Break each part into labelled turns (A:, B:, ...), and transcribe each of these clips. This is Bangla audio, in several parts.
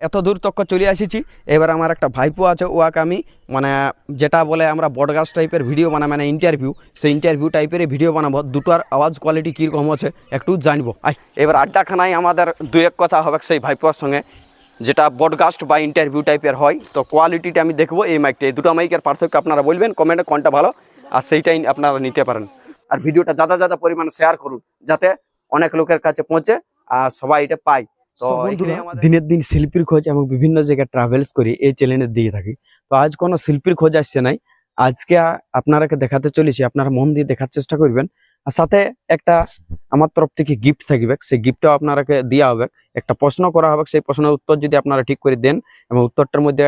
A: এত দূর তক চলে আসিছি। এবার আমার একটা ভাইপো আছে ওয়াকে আমি মানে যেটা বলে আমরা বডগাছ টাইপের ভিডিও বানাই মানে ইন্টারভিউ সেই ইন্টারভিউ টাইপের ভিডিও বানাবো। দুটোর আওয়াজ কোয়ালিটি কীরকম আছে, একটু জানব। আই, এবার আড্ডাখানায় আমাদের দু এক কথা হবে সেই ভাইপোর সঙ্গে। যেটা বডকাস্ট বা ইন্টারভিউ টাইপের হয়, তো কোয়ালিটিটা আমি দেখব এই মাইকটা এই দুটো মাইকের পার্থক্য আপনারা বলবেন কমেন্টে কোনটা ভালো, আর সেইটাই আপনারা নিতে পারেন। আর ভিডিওটা যাদা যাদা পরিমাণে শেয়ার করুন, যাতে অনেক লোকের কাছে পৌঁছে, আর সবাই এটা পায়।
B: দিনের দিন শিল্পীর খোঁজ এবং বিভিন্ন জায়গায় ট্রাভেলস করি এই চ্যানেলে দিয়ে থাকি। তো আজ কোনো শিল্পীর খোঁজ আসছে নাই। আজকে আপনারাকে দেখাতে চলেছি আপনারা মন দিয়ে দেখার চেষ্টা করবেন। আর সাথে একটা আমার তরফ থেকে গিফট থাকবে সেই গিফটটাও আপনারাকে দেওয়া হবে। একটা প্রশ্ন করা হবে সেই প্রশ্নের উত্তর যদি আপনারা ঠিক করে দেন এবং উত্তরটার মধ্যে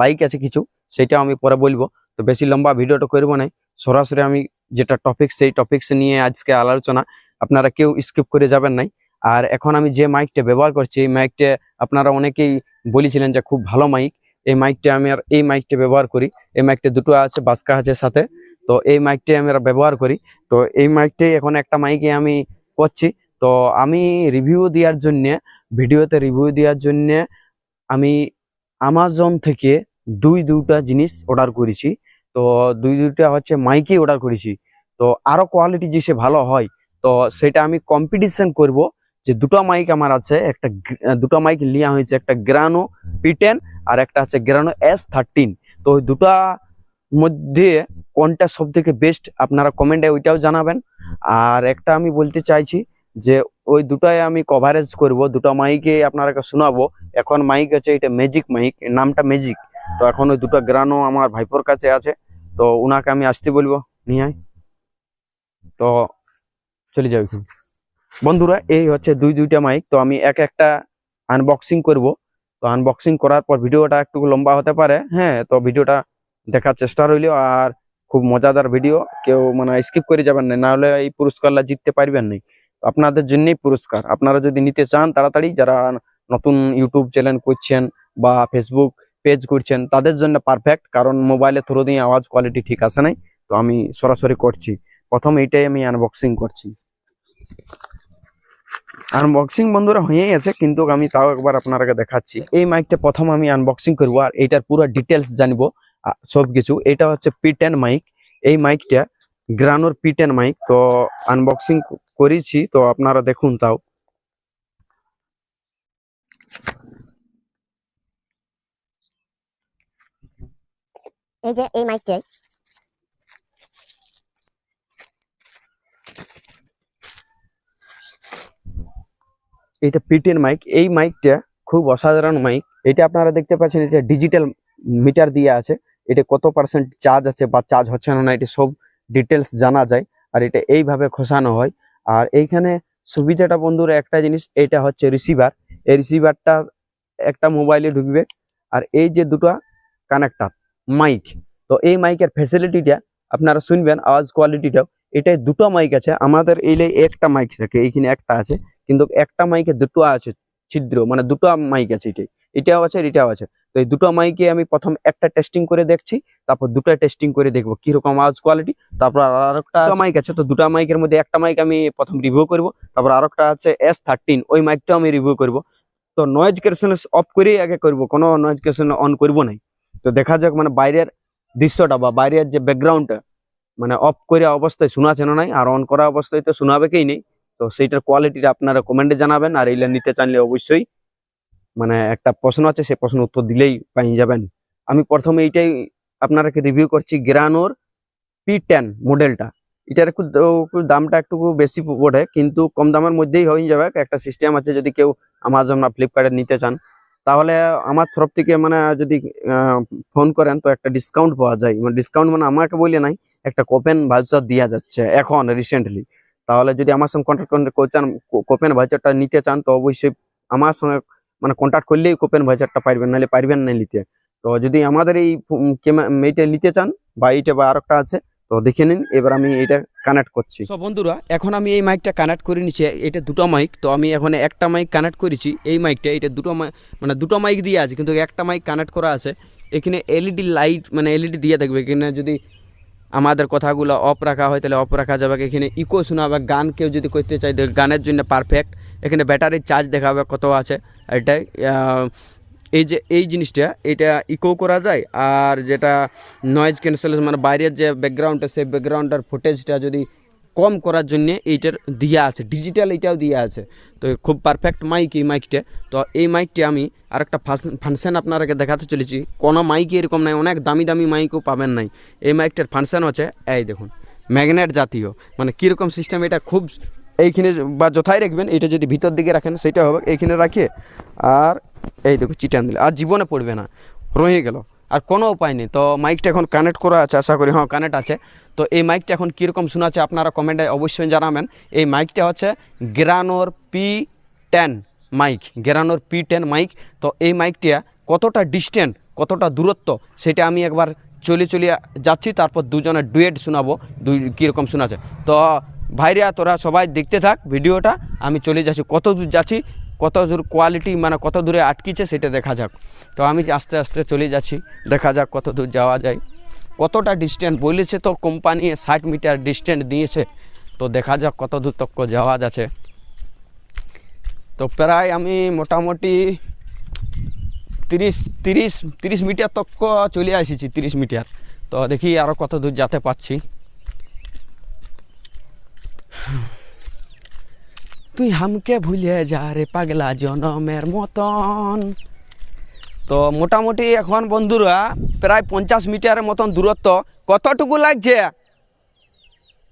B: লাইক আছে কিছু সেটা আমি পরে বলব। তো বেশি লম্বা ভিডিওটা করব না সরাসরি আমি যেটা টপিক সেই টপিকস নিয়ে আজকে আলোচনা আপনারা কেউ স্কিপ করে যাবেন নাই। আর এখন আমি যে মাইকটা ব্যবহার করছি, এই মাইকটা আপনারা অনেকেই বলেছিলেন যে খুব ভালো মাইক এই মাইকটা আমি আর, এই মাইকটা ব্যবহার করি। এই মাইকটা দুটো আছে, বাসকা আছে সাথে। তো এই মাইকটাই আমি ব্যবহার করি। তো এই মাইকটাই এখন একটা মাইকে আমি করছি। তো আমি রিভিউ দেওয়ার জন্যে, ভিডিওতে রিভিউ দেওয়ার জন্যে আমি আমাজন থেকে দুই দুটা জিনিস অর্ডার করেছি। তো দুই, দুইটা হচ্ছে মাইকই অর্ডার করেছি। তো আরও কোয়ালিটি যে সে ভালো হয়, তো সেটা আমি কম্পিটিশন করব। যে দুটো মাইক আমার আছে, একটা দুটো মাইক নেওয়া হয়েছে, একটা গ্রানো পি আর একটা আছে গ্রানো এস থার্টিন তো ওই দুটা মধ্যে কোনটা সব থেকে বেস্ট আপনারা কমেন্টে ওইটাও জানাবেন। আর একটা আমি বলতে চাইছি যে ওই দুটাই আমি কভারেজ করব, দুটো মাইকে আপনারাকে শোনাবো। এখন মাইক আছে, এটা ম্যাজিক মাইক নামটা ম্যাজিক তো এখন ওই দুটো গ্রানো আমার ভাইপোর কাছে আছে, তো ওনাকে আমি আসতে বলব নিয়ে তো চলে এখন। বন্ধুরা, এই হচ্ছে দুই দুইটা মাইক তো আমি এক একটা আনবক্সিং করব। তো আনবক্সিং করার পর ভিডিওটা একটু লম্বা হতে পারে হ্যাঁ তো ভিডিওটা দেখার চেষ্টা রইল। আর খুব মজাদার ভিডিও, কেউ মানে স্কিপ করে যাবেন না, নাহলে এই পুরস্কারটা জিততে পারবেন না। আপনাদের জন্যই পুরস্কার। আপনারা যদি নিতে চান তাড়াতাড়ি, যারা নতুন ইউটিউব চ্যানেল করছেন বা ফেসবুক পেজ করছেন তাদের জন্য পারফেক্ট কারণ মোবাইলে থ্রো দিয়ে আওয়াজ কোয়ালিটি ঠিক আসে নাই, তো আমি সরাসরি করছি। প্রথম এইটাই আমি আনবক্সিং করছি। আনবক্সিং বন্ধুরা হয়েই আছে, কিন্তু আমি তাও একবার আপনারাকে দেখাচ্ছি। এই মাইকটা প্রথম আমি আনবক্সিং করব, আর এইটার পুরো ডিটেলস জানব। আ- সবকিছু। এটা হচ্ছে পি টেন মাইক এই মাইকটা গ্রানোর পি টেন মাইক তো আনবক্সিং করেছি, তো আপনারা দেখুন তাও।
C: এই যে এই মাইকটাই
B: এটা পি টেন মাইক এই মাইকটা খুব অসাধারণ মাইক এটা আপনারা দেখতে পাচ্ছেন, এটা ডিজিটাল মিটার দিয়ে আছে। এটা কত পার্সেন্ট চার্জ আছে বা চার্জ হচ্ছে না এটা সব ডিটেলস জানা যায়। আর এটা এইভাবে খসানো হয়। আর এইখানে সুবিধাটা বন্ধুরা একটা জিনিস, এটা হচ্ছে রিসিভার এই রিসিভারটা একটা মোবাইলে ঢুকবে। আর এই যে দুটো কানেক্টার মাইক তো এই মাইকের ফ্যাসিলিটিটা আপনারা শুনবেন, আওয়াজ কোয়ালিটিটাও এটাই দুটো মাইক আছে। আমাদের এই একটা মাইক থাকে, এইখানে একটা আছে। কিন্তু একটা মাইকে দুটো আছে ছিদ্র মানে দুটো মাইক আছে এটাই এটাও আছে আর এটাও আছে। তো এই দুটো মাইকে আমি প্রথম একটা টেস্টিং করে দেখছি তারপর দুটো টেস্টিং করে দেখব কীরকম আওয়াজ কোয়ালিটি তারপর আর একটা মাইক আছে। তো দুটো মাইকের মধ্যে একটা মাইক আমি প্রথম রিভিউ করব তারপর আরেকটা আছে এস থার্টিন ওই মাইকটাও আমি রিভিউ করব। তো নয়েজ ক্যান্সেল অফ করেই আগে করব কোনো নয়েজ ক্যান্সেল অন করব নাই। তো দেখা যাক মানে বাইরের দৃশ্যটা বা বাইরের যে ব্যাকগ্রাউন্ডটা মানে অফ করে অবস্থায় শোনা চেনা নাই আর অন করা অবস্থায় তো শোনাবে কেই নেই। তো সেইটার কোয়ালিটিটা আপনারা কমেন্টে জানাবেন, আর এইটা নিতে চাইলে অবশ্যই মানে একটা প্রশ্ন আছে সেই প্রশ্ন উত্তর দিলেই পাই যাবেন। আমি প্রথমে এইটাই আপনারাকে রিভিউ করছি গ্রানোর পি টেন মডেলটা এটার একটু দামটা একটু বেশি পড়ে, কিন্তু কম দামের মধ্যেই হয়ে যাবে। একটা সিস্টেম আছে, যদি কেউ আমাজন বা ফ্লিপকার্টে নিতে চান, তাহলে আমার তরফ থেকে মানে যদি ফোন করেন, তো একটা ডিসকাউন্ট পাওয়া যায়। মানে ডিসকাউন্ট মানে আমাকে বলে নাই, একটা কোপেন ভাউচার দেওয়া যাচ্ছে এখন রিসেন্টলি তাহলে যদি আমার সঙ্গে কন্ট্যাক্ট করতে চান কোপেন ভাউচারটা নিতে চান, তো অবশ্যই আমার সঙ্গে মানে কন্ট্যাক্ট করলেই কোপেন ভাউচারটা পারবেন নাহলে পারবেন না নিতে। তো যদি আমাদের এই এইটা নিতে চান, বা এইটা বা আরেকটা আছে, তো দেখে নিন, এবার আমি এটা কানেক্ট করছি।
A: সো বন্ধুরা, এখন আমি এই মাইকটা কানেক্ট করে নিচ্ছি এটা দুটো মাইক তো আমি এখন একটা মাইক কানেক্ট করেছি, এই মাইকটা এটা দুটো মানে দুটো মাইক দিয়ে আছে, কিন্তু একটা মাইক কানেক্ট করা আছে। এখানে এলইডি লাইট মানে এলইডি দিয়ে থাকবে, এখানে যদি আমাদের কথাগুলো অপ রাখা হয়, তাহলে অপ রাখা যাবে। এখানে ইকো শোনাবে, গান কেউ যদি করতে চাই গানের জন্য পারফেক্ট এখানে ব্যাটারির চার্জ দেখাবে কত আছে। এটাই
B: এই যে, এই জিনিসটা, এটা ইকো করা যায়, আর যেটা নয়েজ ক্যান্সেলেশন মানে বাইরের যে ব্যাকগ্রাউন্ডটা সেই ব্যাকগ্রাউন্ডটার ফুটেজটা যদি কম করার জন্য এইটার দিয়া আছে ডিজিটাল এটাও দিয়া আছে। তো খুব পারফেক্ট মাইক এই মাইকটা তো এই মাইকটা আমি আর একটা ফাংশন আপনারাকে দেখাতে চলেছি। কোনো মাইক এরকম নাই, অনেক দামি দামি মাইকও পাবেন নাই। এই মাইকটার ফাংশন হচ্ছে, এই দেখুন ম্যাগনেট জাতীয়। মানে কীরকম সিস্টেম এটা খুব এইখানে বা যথাই রাখবেন, এটা যদি ভিতর দিকে রাখেন, সেটা হবে, এইখানে রাখিয়ে আর এই দেখুন চিটান দিলে। আর জীবনে পড়বে না, রয়ে গেল। আর কোনো উপায় নেই। তো মাইকটা এখন কানেক্ট করা আছে, আশা করি হ্যাঁ কানেক্ট আছে। তো এই মাইকটা এখন কীরকম শোনাচ্ছে আপনারা কমেন্টে অবশ্যই জানাবেন। এই মাইকটা হচ্ছে গ্রানোর পি টেন মাইক গ্রানোর পি টেন মাইক তো এই মাইকটা কতটা ডিস্টেন্ট কতটা দূরত্ব, সেটা আমি একবার চলে চলে যাচ্ছি, তারপর দুজনের ডুয়েট শোনাবো, দুই কীরকম শোনাচ্ছে। তো ভাইরা, তোরা সবাই দেখতে থাক ভিডিওটা, আমি চলে যাচ্ছি, কত দূর যাচ্ছি কত দূর কোয়ালিটি মানে কত দূরে আটকিছে সেটা দেখা যাক। তো আমি আস্তে আস্তে চলে যাচ্ছি, দেখা যাক কত দূর যাওয়া যায়। কতটা ডিস্টেন্স বলেছে তো কোম্পানি ষাট মিটার ডিস্টেন্স দিয়েছে। তো দেখা যাক কত দূর তক যাওয়া যাচ্ছে। তো প্রায় আমি মোটামুটি তিরিশ তিরিশ তিরিশ মিটার তক চলে এসেছি তিরিশ মিটার তো দেখি আরও কত দূর যেতে পারছি। তুই হামকে ভুলে যা রে পাগলা জনমের মতন। তো মোটামুটি এখন বন্ধুরা, প্রায় পঞ্চাশ মিটারের মতন দূরত্ব, কতটুকু লাগছে?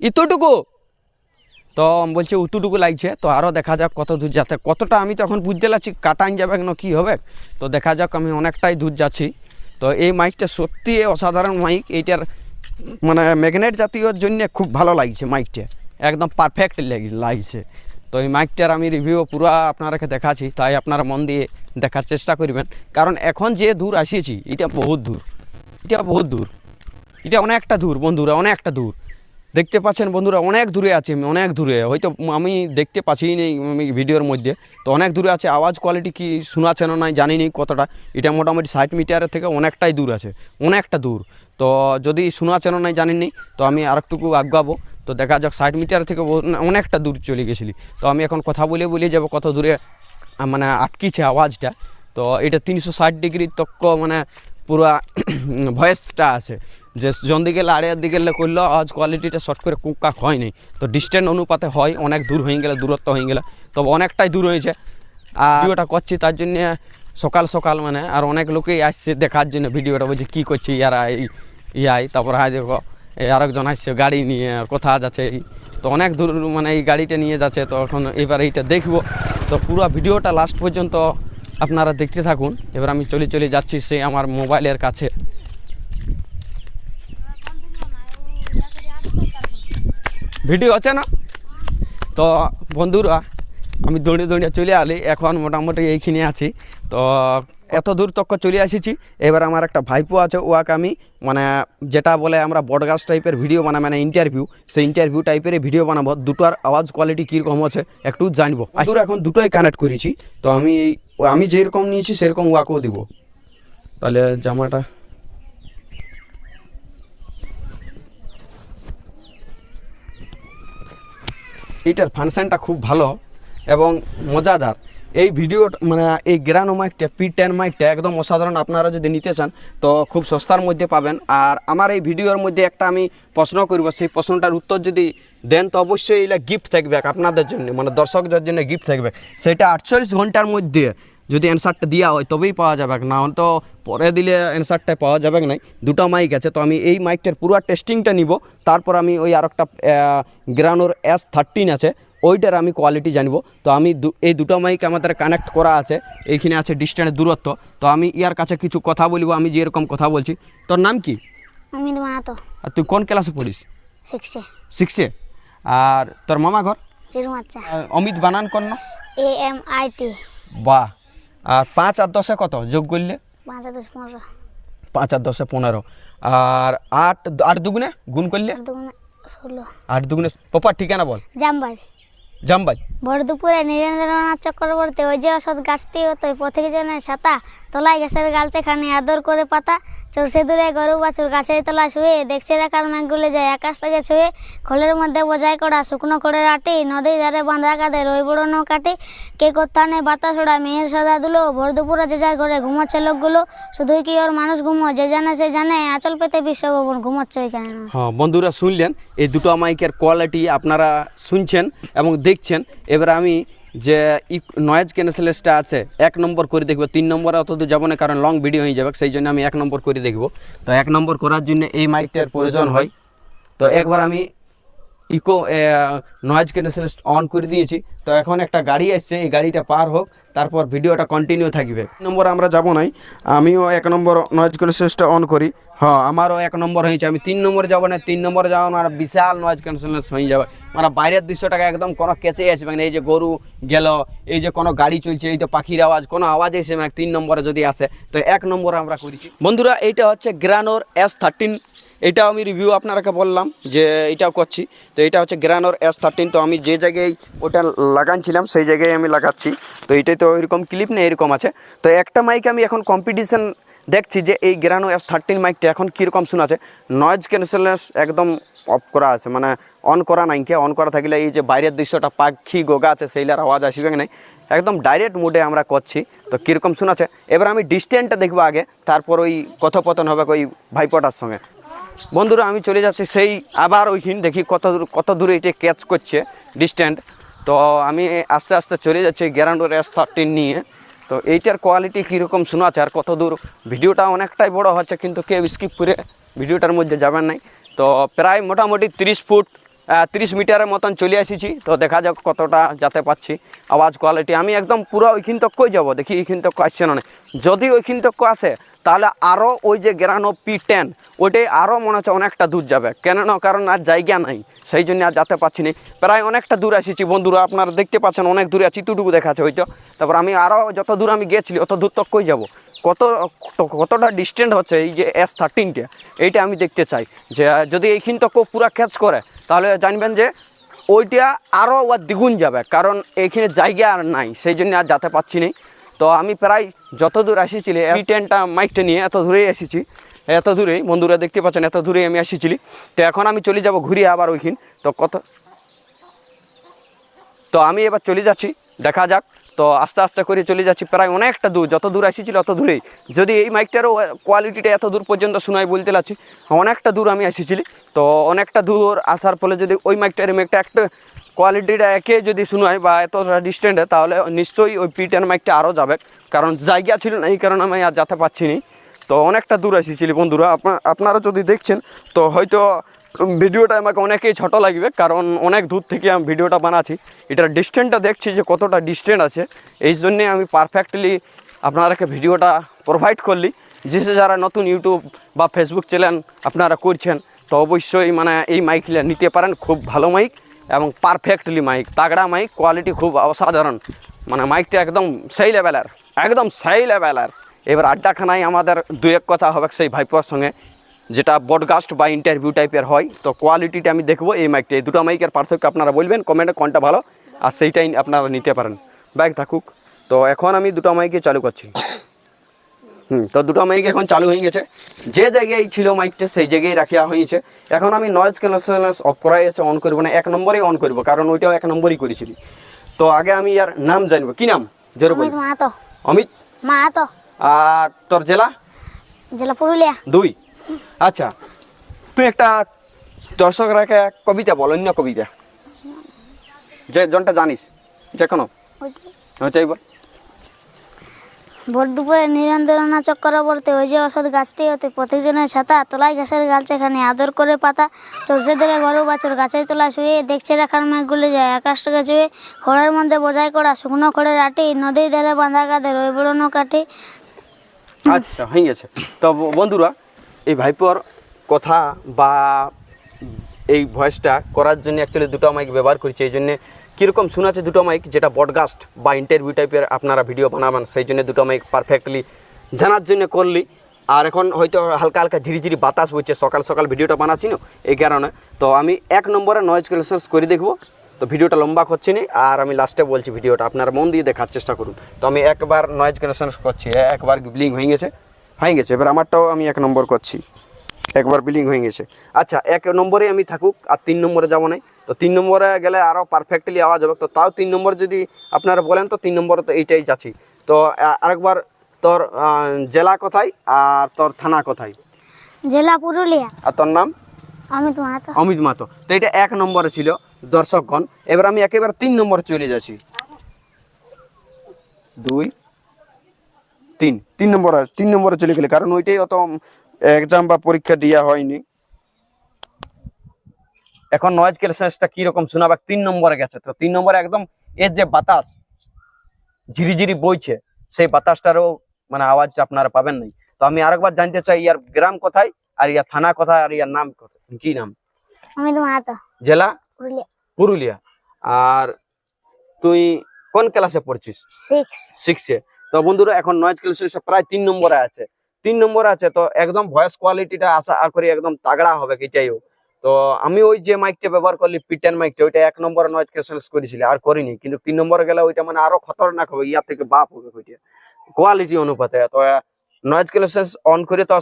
B: ইতটুকু? তো বলছে উতুটুকু লাগছে, তো আরও দেখা যাক কত দূর যাতে কতটা আমি তো এখন বুঝতে পারছি কাটান যাবে না, কী হবে? তো দেখা যাক আমি অনেকটাই দূর যাচ্ছি। তো এই মাইকটা সত্যি অসাধারণ মাইক, এইটার মানে ম্যাগনেট জাতীয়র জন্য খুব ভালো লাগছে মাইকটা। একদম পারফেক্ট লাগছে। তো এই মাইকটার আমি রিভিউ পুরো আপনারাকে দেখাচ্ছি, তাই আপনারা মন দিয়ে দেখার চেষ্টা করবেন। কারণ এখন যে দূর আসিয়েছি, এটা বহুত দূর। এটা বহুত দূর। এটা অনেকটা দূর, বন্ধুরা, অনেকটা দূর। দেখতে পাচ্ছেন বন্ধুরা, অনেক দূরে আছে অনেক দূরে। হয়তো আমি দেখতে পাচ্ছি আমি ভিডিওর মধ্যে। তো অনেক দূরে আছে, আওয়াজ কোয়ালিটি কি শোনাচ্ছে না জানি নি কতটা। এটা মোটামুটি ষাট মিটারের থেকে অনেকটাই দূর আছে, অনেকটা দূর। তো যদি শোনাচ্ছে না জানি নি তো আমি আরেকটুকু আগাবো। তো দেখা যাক, ষাট মিটার থেকে অনেকটা দূর চলে গেছিলি। তো আমি এখন কথা বলে বলে যাব কত দূরে মানে আটকিছে আওয়াজটা। তো এটা তিনশো ষাট ডিগ্রি তক মানে পুরো ভয়েসটা আছে। যে জন দিকে আড়িয়ার দিকে করল, আওয়াজ কোয়ালিটিটা শর্ট করে কুকাক হয়নি তো ডিস্টেন্স অনুপাতে হয়, অনেক দূর হয়ে গেলে, দূরত্ব হয়ে গেলে। তবে অনেকটাই দূর হয়েছে। আর ভিডিওটা করছি তার জন্য সকাল সকাল মানে আর অনেক লোকেই আসছে দেখার জন্য ভিডিওটা, বলছে কী করছে ইয়ারা এই, ইয়াই, তারপর হাই দেখো। আরেকজন আসছে গাড়ি নিয়ে আর কোথা যাচ্ছে। তো অনেক দূর মানে এই গাড়িটা নিয়ে যাচ্ছে, তো এখন এবার এইটা দেখব। তো পুরো ভিডিওটা লাস্ট পর্যন্ত আপনারা দেখতে থাকুন। এবার আমি চলে চলে যাচ্ছি সে আমার মোবাইলের কাছে। ভিডিও আছে না? তো বন্ধুরা, আমি দৌড়ে দৌড়ে চলে আলি। এখন মোটামুটি এইখানে আছি। তো এত দূর তক চলে এসেছি এবার আমার একটা ভাইপো আছে ওয়াকে আমি মানে যেটা বলে আমরা বডগাছ টাইপের ভিডিও বানাই মানে ইন্টারভিউ সেই ইন্টারভিউ টাইপের ভিডিও বানাবো। দুটোর আওয়াজ কোয়ালিটি কীরকম আছে একটু জানব। দূর এখন দুটোই কানেক্ট করেছি তো আমি এই- আমি যেরকম নিয়েছি সেরকম ওয়াকেও দিব। তাহলে জামাটা এটার ফাংশনটা খুব ভালো এবং মজাদার। এই ভিডিও মানে এই গ্রানো মাইকটা পি টেন মাইকটা একদম অসাধারণ আপনারা যদি নিতে চান, তো খুব সস্তার মধ্যে পাবেন। আর আমার এই ভিডিওর মধ্যে একটা আমি প্রশ্ন করব, সেই প্রশ্নটার উত্তর যদি দেন, তো অবশ্যই এগুলা গিফট থাকবে আপনাদের জন্য মানে দর্শকদের জন্য গিফট থাকবে। সেটা আটচল্লিশ ঘণ্টার মধ্যে যদি অ্যান্সারটা দেওয়া হয়, তবেই পাওয়া যাবে। না তো পরে দিলে অ্যান্সারটা পাওয়া যাবে না দুটো মাইক আছে, তো আমি এই মাইকটার পুরো টেস্টিংটা নিব। তারপর আমি ওই আর একটা গ্রানোর এস থার্টিন আছে ওইটার আমি কোয়ালিটি জানব। তো আমি এই দুটো মাইক আমাদের কানেক্ট করা আছে। এইখানে আছে ডিস্টেন্স দূরত্ব। তো আমি ইয়ার কাছে কিছু কথা বলব আমি যেরকম কথা বলছি। তোর নাম কি?
D: মাহাতো।
B: আর তুই কোন ক্লাসে পড়িস?
D: শিখছে
B: সিক্সে আর তোর মামা ঘর? অমিত বানান কর না
D: এ এম আই টি
B: বাহ। আর পাঁচ আর দশে কত? যোগ করলে?
D: পাঁচ দশ পনেরো।
B: পাঁচ আর দশে পনেরো। আর আট আট দুগুণে? গুণ করলে?
D: ষোলো।
B: আট দুগুণে পপার ঠিকানা বল।
D: জামবাই
B: জামবাই।
D: ভোর নীরেন্দ্রনাথ চক্রবর্তী ওই যে অসৎ গাছটি হতো পথিক জনের সাতা তলায় গাছের গালছে খানি আদর করে পাতা চরসে দূরে গরু বাছুর গাছের তলায় শুয়ে দেখছে রেখার মেঘগুলে যায়, আকাশ থেকে ছুঁয়ে খোলের মধ্যে বোঝাই করা শুকনো করে রাটি নদীর ধারে বাঁধা কাঁধে রই বড় নৌকাটি। কে কোত্থানে বাতাস ওড়া মেয়ের সাদা দুলো ভোর দুপুরে যে যার ঘরে ঘুমোচ্ছে লোকগুলো, শুধুই কি ওর মানুষ ঘুমো যে জানে সে জানে, আচল পেতে বিশ্বভবন ঘুমোচ্ছে ওইখানে
B: হ্যাঁ বন্ধুরা শুনলেন, এই দুটো মাইকের কোয়ালিটি আপনারা শুনছেন এবং দেখছেন। এবার আমি যে নয়েজ ক্যান্সেলেসটা আছে, এক নম্বর করে দেখব। তিন নম্বরে অত দূর যাব না, কারণ লং ভিডিও হয়ে যাবে, সেই জন্য আমি এক নম্বর করে দেখব। তো এক নম্বর করার জন্য এই মাইকটার প্রয়োজন হয়। তো একবার আমি ইকো নয়েজ ক্যান্সেলেস অন করে দিয়েছি। তো এখন একটা গাড়ি আসছে, এই গাড়িটা পার হোক, তারপর ভিডিওটা কন্টিনিউ থাকবে। নম্বর আমরা যাব নাই, আমিও এক নম্বর নয়েজ ক্যান্সেলেসটা অন করি। হ্যাঁ আমারও এক নম্বর হয়েছে, আমি তিন নম্বরে যাব না, তিন নম্বরে যাব না বিশাল নয়েজ ক্যান্সেলেস হয়ে যাবে। মানে বাইরের দৃশ্যটাকে একদম কোনো কেচে আসবে না এই যে গরু গেল, এই যে কোনো গাড়ি চলছে, এই তো পাখির আওয়াজ, কোনো আওয়াজ এসে না তিন নম্বরে যদি আসে, তো এক নম্বরে আমরা করেছি। বন্ধুরা, এইটা হচ্ছে গ্রানোর এস থার্টিন এটা আমি রিভিউ আপনারাকে বললাম যে এটাও করছি। তো এটা হচ্ছে গ্রানোর এস থার্টিন তো আমি যে জায়গায় ওটা লাগানছিলাম, সেই জায়গায় আমি লাগাচ্ছি। তো এটাই তো এরকম ক্লিপ নেই, এরকম আছে। তো একটা মাইক আমি এখন কম্পিটিশন দেখছি যে এই গ্রানো এস থার্টিন মাইকটা এখন কীরকম শোনাচ্ছে নয়েজ ক্যান্সেলেন্স একদম অফ করা আছে মানে অন করা নাই কে। অন করা থাকলে এই যে বাইরের দৃশ্যটা পাখি গোগা আছে, সেইলার আওয়াজ আসবে কি নাই। একদম ডাইরেক্ট মুডে আমরা করছি। তো কীরকম শোনাচ্ছে এবার আমি ডিস্টেন্সটা দেখব আগে, তারপর ওই কথোপতন হবে ওই ভাইপটার সঙ্গে। বন্ধুরা, আমি চলে যাচ্ছি সেই আবার ওইখিন, দেখি কত কত দূরে এটা ক্যাচ করছে ডিস্ট্যান্ট তো আমি আস্তে আস্তে চলে যাচ্ছি গ্যারান্ডোর এস থার্টিন নিয়ে। তো এইটার কোয়ালিটি কীরকম শোনাচ্ছে আর কত দূর? ভিডিওটা অনেকটাই বড় হচ্ছে, কিন্তু কেউ স্কিপ করে ভিডিওটার মধ্যে যাবেন নাই। তো প্রায় মোটামুটি তিরিশ ফুট তিরিশ মিটারের মতন চলে এসেছি তো দেখা যাক কতটা যেতে পাচ্ছি। আওয়াজ কোয়ালিটি আমি একদম পুরো ওইখান তক কই যাব। দেখি এইখান তক আসছে না যদি ওইখান তক আসে, তাহলে আরও ওই যে গ্রানো পি টেন ওইটাই আরও মনে হচ্ছে অনেকটা দূর যাবে। কেন না কারণ আর জায়গা নাই। সেই জন্য আর যেতে পারছি না। প্রায় অনেকটা দূর এসেছি বন্ধুরা, আপনারা দেখতে পাচ্ছেন অনেক দূরে আছি টুটুকু দেখাচ্ছে ওইটা তারপর আমি আরও যত দূর আমি গেছিলি, অত দূর তক কই যাব। কত, কতটা ডিস্টেন্ট হচ্ছে এই যে এস থার্টিনটা এইটা আমি দেখতে চাই। যে, যদি এইখান তক পুরা ক্যাচ করে তাহলে জানবেন যে ওইটা আরও ওর দ্বিগুণ যাবে, কারণ এইখানে জায়গা আর নাই, সেই জন্য আর যেতে পারছি না তো আমি প্রায় যত দূর এসেছিলি, এই টেনটা মাইকটা নিয়ে এত দূরেই এসেছি, এত দূরেই, বন্ধুরা দেখতে পাচ্ছেন, এত দূরেই আমি এসেছিলি। তো এখন আমি চলে যাব ঘুরিয়ে আবার ওইখিন। তো কত তো আমি এবার চলে যাচ্ছি, দেখা যাক। তো আস্তে আস্তে করে চলে যাচ্ছি প্রায় অনেকটা দূর, যত দূর এসেছিল অত দূরেই। যদি এই মাইকটারও কোয়ালিটিটা এত দূর পর্যন্ত শোনাই বলতে লাগছি, অনেকটা দূর আমি এসেছিলি। তো অনেকটা দূর আসার ফলে যদি ওই মাইকটার মাইকটা একটা কোয়ালিটিটা একে যদি শোনায় বা এতটা ডিস্টেন্টে তাহলে নিশ্চয়ই ওই পিটেন মাইকটা আরও যাবে। কারণ জায়গা ছিল না, এই কারণে আমি আর যেতে পারছি না। তো অনেকটা দূর এসেছিলি বন্ধুরা, আপনা- আপনারা যদি দেখছেন, তো হয়তো ভিডিওটা আমাকে অনেকেই ছোট লাগবে, কারণ অনেক দূর থেকে আমি ভিডিওটা বানাচ্ছি। এটার ডিস্টেন্সটা দেখছি যে কতটা ডিস্টেন্স আছে। এই জন্যে আমি পারফেক্টলি আপনারাকে ভিডিওটা প্রোভাইড করলি। যে যারা নতুন ইউটিউব বা ফেসবুক চ্যানেল আপনারা করছেন, তো অবশ্যই মানে এই মাইকটা নিতে পারেন। খুব ভালো মাইক এবং পারফেক্টলি মাইক তাগড়া মাইক কোয়ালিটি খুব অসাধারণ। মানে মাইকটা একদম সেই লেভেলের একদম সেই লেভেলের এবার আড্ডাখানায় আমাদের দু এক কথা হবে সেই ভাইপোর সঙ্গে। যেটা বডকাস্ট বা ইন্টারভিউ টাইপের হয় তো কোয়ালিটিটা আমি দেখব এই মাইকটা এই দুটো মাইকের পার্থক্য আপনারা বলবেন কমেন্টে কোনটা ভালো আর সেইটাই আপনারা নিতে পারেন। ব্যাগ থাকুক। তো এখন আমি দুটো মাইকে চালু করছি। হুম তো দুটো মাইক এখন চালু হয়ে গেছে। যে জায়গায় ছিল মাইকটা সেই জায়গায় রাখিয়া হয়েছে। এখন আমি নয়েজ ক্যান্সেলেন্স অফ করাই আছে অন করব না এক নম্বরেই অন করব কারণ ওইটাও এক নম্বরই করেছিলি। তো আগে আমি আর নাম জানব। কি নাম? জোরে বল
D: অমিত মাহাতো
B: অমিত?
D: মাহাতো
B: আর তোর জেলা?
D: জেলা পুরুলিয়া।
B: দুই। আচ্ছা তুই একটা দর্শক দর্শকরাকে কবিতা বল অন্য কবিতা। যে জনটা জানিস যে কোনো। ওইটাই। বল।
D: ভোর দুপুরে নিরঞ্জনা চক্রবর্তী ওই যে অসৎ গাছটি হতে প্রত্যেকজনের ছাতা তোলায় গাছের গালছে খানি আদর করে পাতা চর্ষে ধরে গরু বাছুর গাছের তোলা শুয়ে দেখছে রাখার মেঘগুলি যায় আকাশ থেকে ছুঁয়ে খড়ের মধ্যে বোঝাই করা শুকনো খড়ের আটি নদীর ধারে বাঁধা কাঁধে রই বড়নো কাঠি।
B: আচ্ছা হয়ে গেছে। তো বন্ধুরা এই ভাইপোর কথা বা এই ভয়েসটা করার জন্য অ্যাকচুয়ালি দুটো মাইক ব্যবহার করছি। এই জন্যে কীরকম শোনাচ্ছে দুটো মাইক যেটা বডকাস্ট বা ইন্টারভিউ টাইপের আপনারা ভিডিও বানাবেন, সেই জন্য দুটো মাইক পারফেক্টলি জানার জন্য করলি। আর এখন হয়তো হালকা হালকা ঝিরিঝিরি বাতাস বইছে, সকাল সকাল ভিডিওটা বানাচ্ছি না, এই কারণে। তো আমি এক নম্বরে নয়েজ ক্যান্সেলেন্স করে দেখব। তো ভিডিওটা লম্বা করছি না, আর আমি লাস্টে বলছি ভিডিওটা আপনার মন দিয়ে দেখার চেষ্টা করুন। তো আমি একবার নয়েজ ক্যান্সেল করছি একবার বিলিং হয়ে গেছে। হয়ে গেছে। এবার আমারটাও আমি এক নম্বর করছি। একবার বিলিং হয়ে গেছে। আচ্ছা এক নম্বরে আমি থাকুক আর তিন নম্বরে যাব না। তো তিন নম্বরে গেলে আরও পারফেক্টলি আওয়াজ হবে। তো তাও তিন নম্বর যদি আপনারা বলেন তো তিন নম্বরে তো এইটাই যাচ্ছি। তো আরেকবার তোর জেলা কোথায় আর তোর থানা কোথায়?
D: জেলা পুরুলিয়া।
B: আর তোর নাম?
D: আমি তোমার তো
B: অমিত মাতো তো এটা এক নম্বরে ছিল দর্শকগণ। এবার আমি একেবারে তিন নম্বরে চলে যাচ্ছি। দুই তিন তিন নম্বরে তিন নম্বরে চলে গেলে কারণ ওইটাই অত এক্সাম বা পরীক্ষা দেওয়া হয়নি। এখন নয়েজ ক্যালসেন্সটা কীরকম শোনাবে তিন নম্বরে গেছে। তো তিন নম্বরে একদম এর যে বাতাস ঝিরিঝিরি বইছে সেই বাতাসটারও মানে আওয়াজটা আপনারা পাবেন নাই। তো আমি আরেকবার জানতে চাই ইয়ার গ্রাম কোথায়? আর ইয়ার থানা কোথায়? আর ইয়ার নাম কোথায়? কি নাম? জেলা?
D: পুরুলিয়া।
B: পুরুলিয়া। আর তুই কোন ক্লাসে পড়ছিস?
D: সিক্স
B: সিক্সে তো বন্ধুরা, এখন নয়েজ ক্লাসে প্রায় তিন নম্বরে আছে। তিন নম্বরে আছে তো একদম ভয়েস কোয়ালিটিটা আশা করি একদম তাগড়া হবে এটাইও তো আমি ওই যে মাইকটা ব্যবহার করলি পিটেন মাইকটা ওইটা এক নম্বরে নয়েজ ক্যান্সেল করেছিলি, আর করিনি। কিন্তু তিন নম্বরে গেলে ওইটা মানে আরও খতরনাক হবে, ইয়ার থেকে বাপ হবে ওইটা। কোয়ালিটি অনুপাতে। তো নয়েজ ক্যান্সেল অন করে তো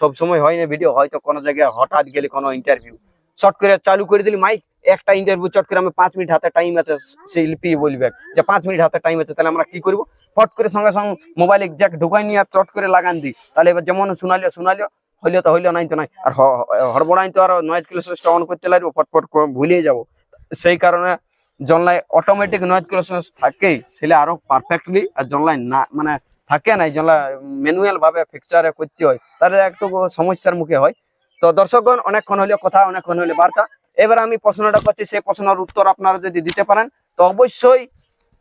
B: সব সময় হয় না ভিডিও হয়তো কোনো জায়গায় হঠাৎ গেলে কোনো ইন্টারভিউ শর্ট করে চালু করে দিলি, মাইক, একটা ইন্টারভিউ চট করে আমি পাঁচ মিনিট হাতে টাইম আছে, সেই লিপি বলবে। যে পাঁচ মিনিট হাতে টাইম আছে, তাহলে আমরা কি করব? ফট করে সঙ্গে সঙ্গে মোবাইলে জ্যাক ঢুকাই নিয়ে আর চট করে লাগান দিই তাহলে এবার যেমন শোনালিও শোনালিও, হইলেও তো, হইলেও নাই তো নাই। আর হ- হড়বড়াই তো, আর নয়েজ ক্লাসেসটা অন করতে লাগবে ফটফট ভুলিয়ে যাব। সেই কারণে জনলাই অটোমেটিক নয়েজ ক্লাসেস থাকেই সেটা আরও পারফেক্টলি আর জনলাই না মানে থাকে নাই জনলা ম্যানুয়াল ভাবে পিকচারে করতে হয়। তাহলে একটু সমস্যার মুখে হয়। তো দর্শকগণ, অনেকক্ষণ হইলে কথা, অনেকক্ষণ হলে বার্তা। এবার আমি প্রশ্নটা করছি, সেই প্রশ্নের উত্তর আপনারা যদি দিতে পারেন, তো অবশ্যই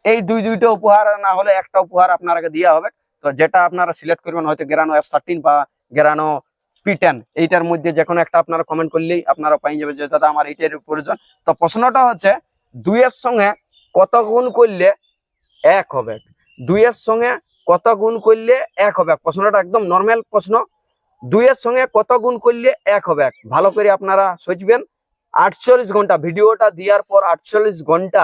B: এই দুই দুইটা উপহার, না হলে একটা উপহার আপনারাকে দেওয়া হবে। তো যেটা আপনারা সিলেক্ট করবেন, হয়তো গেরানো এস থার্টিন বা গেরানো পি টেন এইটার মধ্যে যে কোনো একটা আপনারা কমেন্ট করলেই আপনারা পাই যাবে যে দাদা আমার এইটার প্রয়োজন। তো প্রশ্নটা হচ্ছে, দুইয়ের সঙ্গে কত গুণ করলে এক হবে? দুইয়ের সঙ্গে কত গুণ করলে এক হবে? প্রশ্নটা একদম নর্মাল প্রশ্ন। দুইয়ের সঙ্গে কত গুণ করলে এক হবে এক? ভালো করে আপনারা সোচবেন আটচল্লিশ ঘণ্টা, ভিডিওটা দেওয়ার পর আটচল্লিশ ঘণ্টা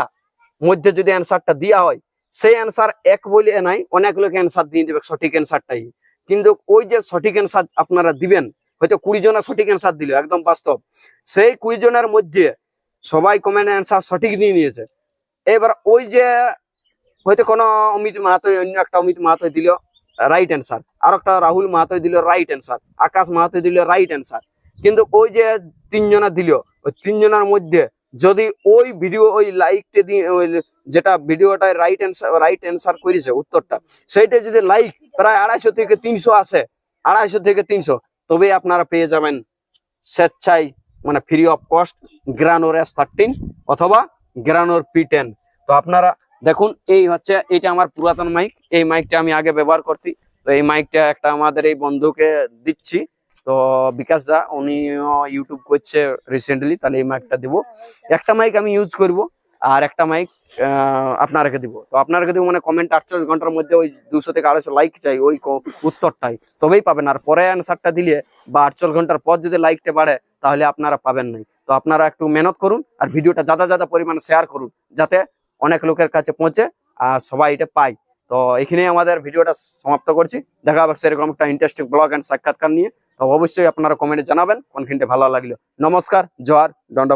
B: মধ্যে যদি অ্যান্সারটা দেওয়া হয়, সেই অ্যান্সার এক বলে নাই, অনেক লোক অ্যান্সার দিয়ে দেবে সঠিক অ্যান্সারটাই কিন্তু ওই যে সঠিক অ্যান্সার আপনারা দিবেন, হয়তো কুড়ি জনের সঠিক অ্যান্সার দিল, একদম বাস্তব। সেই কুড়ি জনের মধ্যে সবাই কমেন্ট অ্যান্সার সঠিক দিয়ে নিয়েছে। এবার ওই যে হয়তো কোনো অমিত মাহাতো অন্য একটা অমিত মাহাতো দিল রাইট অ্যান্সার আর একটা রাহুল মাহাতো দিল রাইট অ্যান্সার আকাশ মাহাতো দিল রাইট অ্যান্সার কিন্তু ওই যে তিনজনা দিল, ওই তিনজনের মধ্যে যদি ওই ভিডিও ওই লাইকটা দিয়ে যেটা ভিডিওটায় রাইট অ্যান্সার রাইট অ্যান্সার করেছে উত্তরটা, সেইটা যদি লাইক প্রায় আড়াইশো থেকে তিনশো আসে, আড়াইশো থেকে তিনশো তবে আপনারা পেয়ে যাবেন স্বেচ্ছায় মানে ফ্রি অফ কস্ট গ্রানোর এস থার্টিন অথবা গ্রানোর পি টেন তো আপনারা দেখুন, এই হচ্ছে, এইটা আমার পুরাতন মাইক এই মাইকটা আমি আগে ব্যবহার করছি। তো এই মাইকটা একটা আমাদের এই বন্ধুকে দিচ্ছি। তো বিকাশ দা উনি ইউটিউব করছে রিসেন্টলি তাহলে এই মাইকটা দিব। একটা মাইক আমি ইউজ করব, আর একটা মাইক আপনারাকে দিব। তো আপনারাকে দিব মানে কমেন্ট আটচল্লিশ ঘণ্টার মধ্যে ওই দুশো থেকে আড়াইশো লাইক চাই, ওই উত্তরটাই। তবেই পাবেন, আর পরে অ্যান্সারটা দিলে বা আটচল্লিশ ঘণ্টার পর যদি লাইকটা বাড়ে, তাহলে আপনারা পাবেন নাই। তো আপনারা একটু মেহনত করুন, আর ভিডিওটা যাদা যাদা পরিমাণে শেয়ার করুন, যাতে অনেক লোকের কাছে পৌঁছে, আর সবাই এটা পায়। তো এখানেই আমাদের ভিডিওটা সমাপ্ত করছি। দেখা হবে সেরকম একটা ইন্টারেস্টিং ব্লগ অ্যান্ড সাক্ষাৎকার নিয়ে। তো অবশ্যই আপনারা কমেন্টে জানাবেন কোনখানটা ভালো লাগল। নমস্কার জোহার দণ্ড